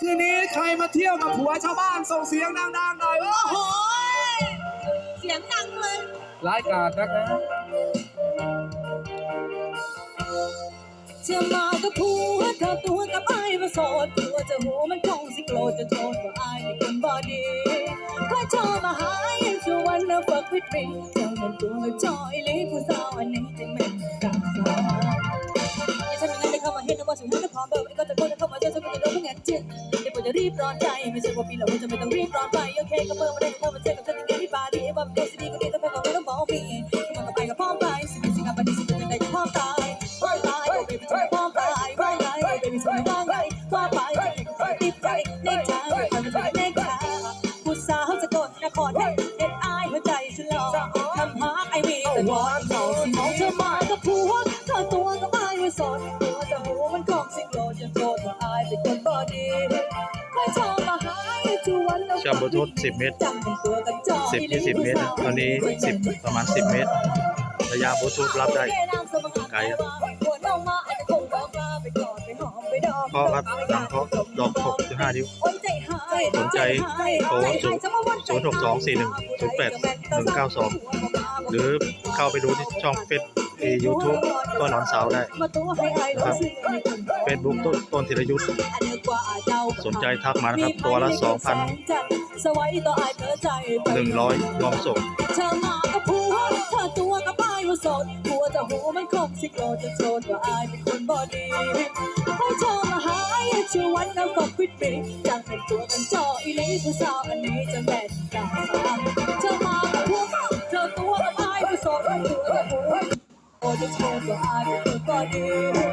คืนนี้ใครมาเที่ยวกับผัวชาวบ้านส่งเสียงดังๆหน่อยโอ้โหเสียงดังเลย ร้ายกาจนักนะเชื่อมากับผัวเธอตัวกับไอ้มาโสดผัวจะหัวมันคงสิโกรธจะโทษว่าไอ้เป็นคนบอดีก็ชอบมาหายังชวนนะฟักวิตรีเจ้าเป็นตัวกับจอยเลยผู้สาวอันนี้จะเป็นกาสาฉันไม่งั้น ได้เข้นนะว่าสิ่งที่พร้อมแบบนี้ก็จะโดนเข้ามาเจอฉันก็จะโดนเพื่อนจิตเดี๋ยวผมจะรีบร้อนใจไม่ใช่ว่าปีหลังจะไม่ต้องรีบร้อนไปโอเคก็เพิ่มมาได้ก็เข้ามาเจอกับฉันอย่างที่บาดีว่ามันก็สิดีก็ดีแต่ไม่ต้องต้องบอกพี่มันก็ไปกับพร้อมไปสิ่งสิ่งอะไรสิ่งจะได้พร้อมตายพร้อมตายโอ้เบบี้จะพร้อมตายว่าไงโอ้เบบี้จะว่าไงว่าไปจะให้ติดใจในใจมันจะในใจผู้สาวจะกดนครเด็ดเด็ดอายหัวใจฉันหลอกทำหาไอวีแต่วอนสองสิมองเธอมากับผัวเธอตัวก็ไม่ไว้สน ชอบมาหาชวนแล้วเชื่อมบลูทูธ10 เมตรจังเป็นตัวกันจอย10 20 เมตรนะตอนนี้ 10 ประมาณ 10 เมตร ระยะบลูทูธรับได้ไกลอะเพราะครับดังเพราะดอก6.5นิ้วสนใจโทร0 0 6 2 4 1 0 8 1 9 2 หรือเข้าไปดูที่ช่องเฟซยู ทูบต้นหนอนสาวได้ครับเฟซบุ๊กต้นต้นธีรยุทธ์สนใจทักมานะครับ ตัวละ 2,100รวมส่งเธอมากับผัวเธอตัวกับป้ายว่าโสดผัวจะหูมันคงสิโกรธจะโทษว่าอายเป็นคนบอดีให้เธอมาหายชื่อวันน้ำกับพิตรีจังเป็นตัวกันจออีลีผู้สาวอันนี้จะแม่นกาเธอมากับผัวเธอตัวกับป้ายว่าโสดผัวจะหู โอ้จะโทษว่า